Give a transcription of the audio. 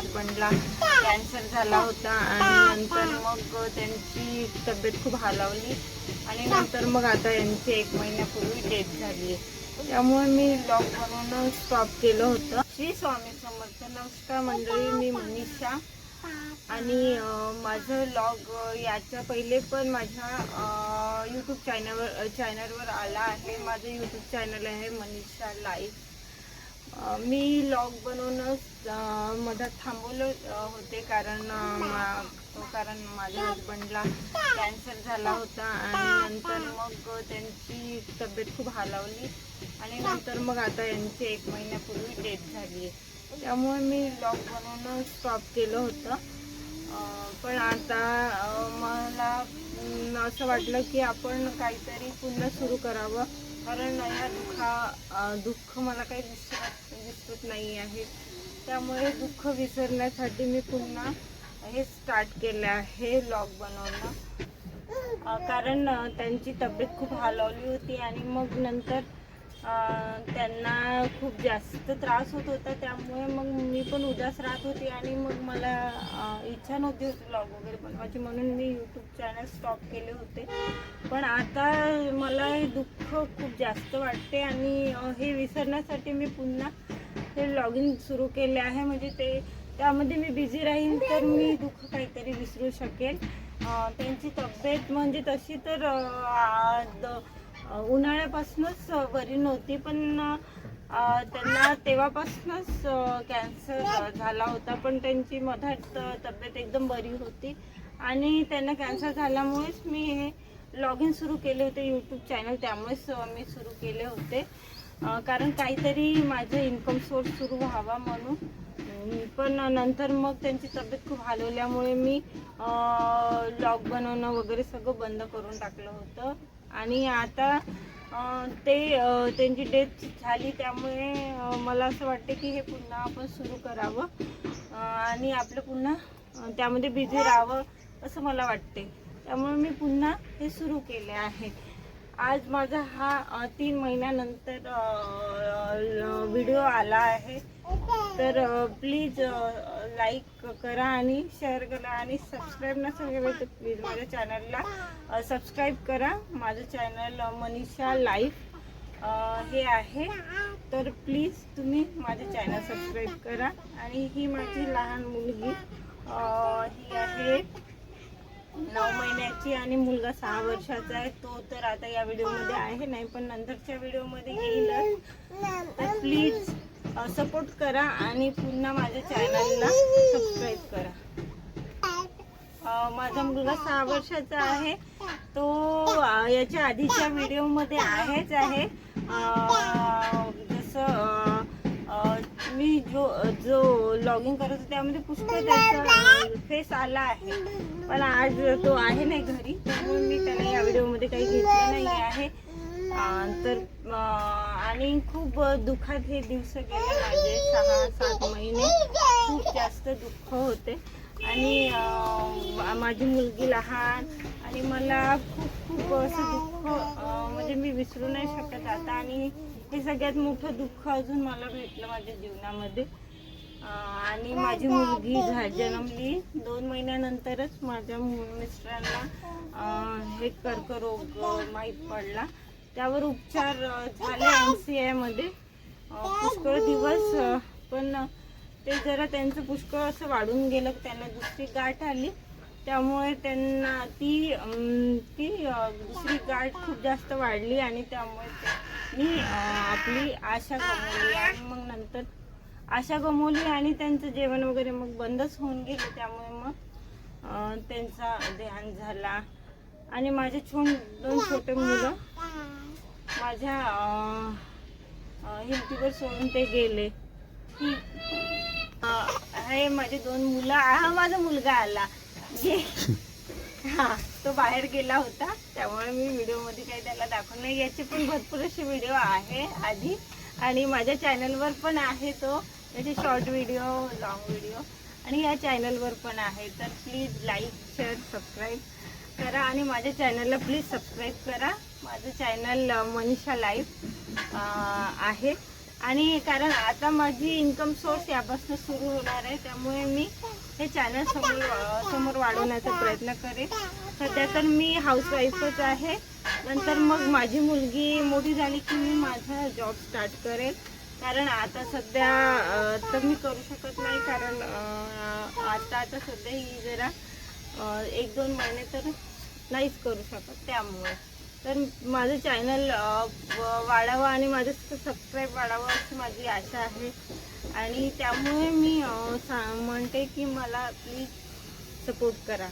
हजबंडला cancer झाला होता आणि नंतर मग त्यांची तब्येत खूप हालावली. आणि नंतर मग आता यांची एक महिन्यापूर्वी डेथ झाली त्यामुळे मी लॉकडाऊन स्टॉप केलं होतं. श्री स्वामी समर्थ. नमस्कार मंडळी मी मनीषा. आणि माझं लॉग याच्या पहिले पण माझ्या यूट्यूब चॅनलवर चॅनलवर आला आहे. माझं यूट्यूब चॅनल आहे मनीषा लाईव्ह मी लॉग बनवूनच मदत मधात थांबवलं होते कारण तो कारण माझ्या हजबंडला कॅन्सर झाला होता आणि नंतर मग त्यांची तब्येत खूप हालावली आणि नंतर मग आता यांची एक महिन्यापूर्वी डेथ झाली त्यामुळे मी लॉग बनवणं स्टॉप केलं होतं. पण आता मला असं वाटलं की आपण काहीतरी पुन्हा सुरू करावं. कारण या दुःखा दुःख मला काही दिसत विसरत नाही आहे. त्यामुळे दुःख विसरण्यासाठी मी पुन्हा हे स्टार्ट केलं आहे लॉग बनवणं. कारण त्यांची तब्येत खूप हलवली होती आणि मग नंतर त्यांना खूप जास्त त्रास होत होता. त्यामुळे मग उदास राहत होती आणि मग मला इच्छा नव्हती ब्लॉग वगैरे बनवायची म्हणून मी यूट्यूब चॅनल स्टॉप केले होते. पण आता मला हे दुःख खूप जास्त वाटते आणि हे विसरण्यासाठी मी पुन्हा हे लॉगिन सुरू केले आहे. म्हणजे ते त्यामध्ये मी बिझी राहीन तर मी दुःख काहीतरी विसरू शकेल. त्यांची तब्येत म्हणजे तशी तर द- उन्हाळ्यापासूनच बरी नव्हती पण त्यांना तेव्हापासूनच कॅन्सर झाला होता पण त्यांची मधात तब्येत एकदम बरी होती. आणि त्यांना कॅन्सर झाल्यामुळेच मी हे लॉग इन सुरू केले होते यूट्यूब चॅनल त्यामुळेच मी सुरू केले होते. कारण काहीतरी माझं इन्कम सोर्स सुरू व्हावा म्हणून. पण नंतर मग त्यांची तब्येत खूप हलवल्यामुळे मी लॉग बनवणं वगैरे सगळं बंद करून टाकलं होतं. आणि आता ते त्यांची डेथ झाली त्यामुळे मला असं वाटते की हे पुन्हा आपण सुरू करावं. आणि आपलं पुन्हा त्यामध्ये बिझी राहावं असं मला वाटते त्यामुळे मी पुन्हा हे सुरू केले आहे. आज माझा हा तीन महिन्यानंतर व्हिडिओ आला आहे. तर प्लीज लाईक करा आणि शेअर करा आणि सबस्क्राईब नसेल केलं तर प्लीज माझ्या चॅनलला सबस्क्राईब करा. माझं चॅनल मनीषा लाईफ हे आहे. तर प्लीज तुम्ही माझे चॅनल सबस्क्राईब करा. आणि ही माझी लहान मुलगी ही आहे. नऊ महिन्याची आणि मुलगा सहा वर्षाचा आहे. तो तर आता या व्हिडिओमध्ये आहे. नाही पण नंतरच्या व्हिडिओमध्ये येईलच. तर प्लीज सपोर्ट करा आणि पुन्हा माझ्या चॅनलला सबस्क्राईब करा. माझा मुलगा सहा वर्षाचा आहे. तो याच्या आधीच्या व्हिडिओमध्ये आहेच आहे. जसं मी जो जो लॉगिंग करत होते त्यामध्ये पुष्कळ त्याचा फेस आला आहे. पण आज तो आहे नाही घरी त्यामुळे मी त्याला या व्हिडिओमध्ये काही घेतलं नाही आहे. तर खूप दुःखात हे दिवस गेले माझे सहा सात महिने खूप जास्त दुःख होते. आणि माझी मुलगी लहान आणि मला खूप खूप असं दुःख म्हणजे मी विसरू नाही शकत आता. आणि हे सगळ्यात मोठं दुःख अजून मला भेटलं माझ्या जीवनामध्ये. आणि माझी मुलगी झा जन्मली दोन महिन्यानंतरच माझ्या मिस्टरांना हे कर्करोग माहीत पडला. त्यावर उपचार झाले एम सी आयमध्ये पुष्कळ दिवस पण ते जरा त्यांचं पुष्कळ असं वाढून गेलं त्यांना दुसरी गाठ आली. त्यामुळे त्यांना ती ती दुसरी गाठ खूप जास्त वाढली आणि त्यामुळे मी आपली आशा गमवली आणि मग नंतर आशा गमवली आणि त्यांचं जेवण वगैरे मग बंदच होऊन गेलं. त्यामुळे मग त्यांचा ध्यान झाला. आणि माझे छोट दोन छोटे मुलं माझ्या हिमतीवर सोडून ते गेले. हे माझे दोन मुलं हा माझा मुलगा आला. हा तो बाहेर गेला होता. त्यामुळे मी व्हिडिओमध्ये काही त्याला दाखवलं नाही याचे पण भरपूर असे व्हिडिओ आहे आधी. आणि माझ्या चॅनलवर पण आहे तो. त्याचे शॉर्ट व्हिडिओ लॉंग व्हिडिओ आणि या चॅनलवर पण आहे. तर प्लीज लाईक शेअर सबस्क्राईब करा. आणि माझ्या चॅनलला प्लीज सबस्क्राईब करा. माझं चॅनल मनीषा लाईफ आहे. आणि कारण आता माझी इन्कम सोर्स यापासून सुरू होणार आहे त्यामुळे मी हे चॅनल समोर समोर वाढवण्याचा प्रयत्न करेन. सध्या तर मी हाऊसवाईफच आहे. नंतर मग माझी मुलगी मोठी झाली की मी माझा जॉब स्टार्ट करेन. कारण आता सध्या तर मी करू शकत नाही कारण आता आता सध्या ही जरा एक दोन महिने तर नाहीच करू शकत त्यामुळे. तर माझं चॅनल वाढावं आणि माझं सबस्क्राईब वाढावं अशी माझी आशा आहे. आणि त्यामुळे मी सा म्हणते की मला प्लीज सपोर्ट करा.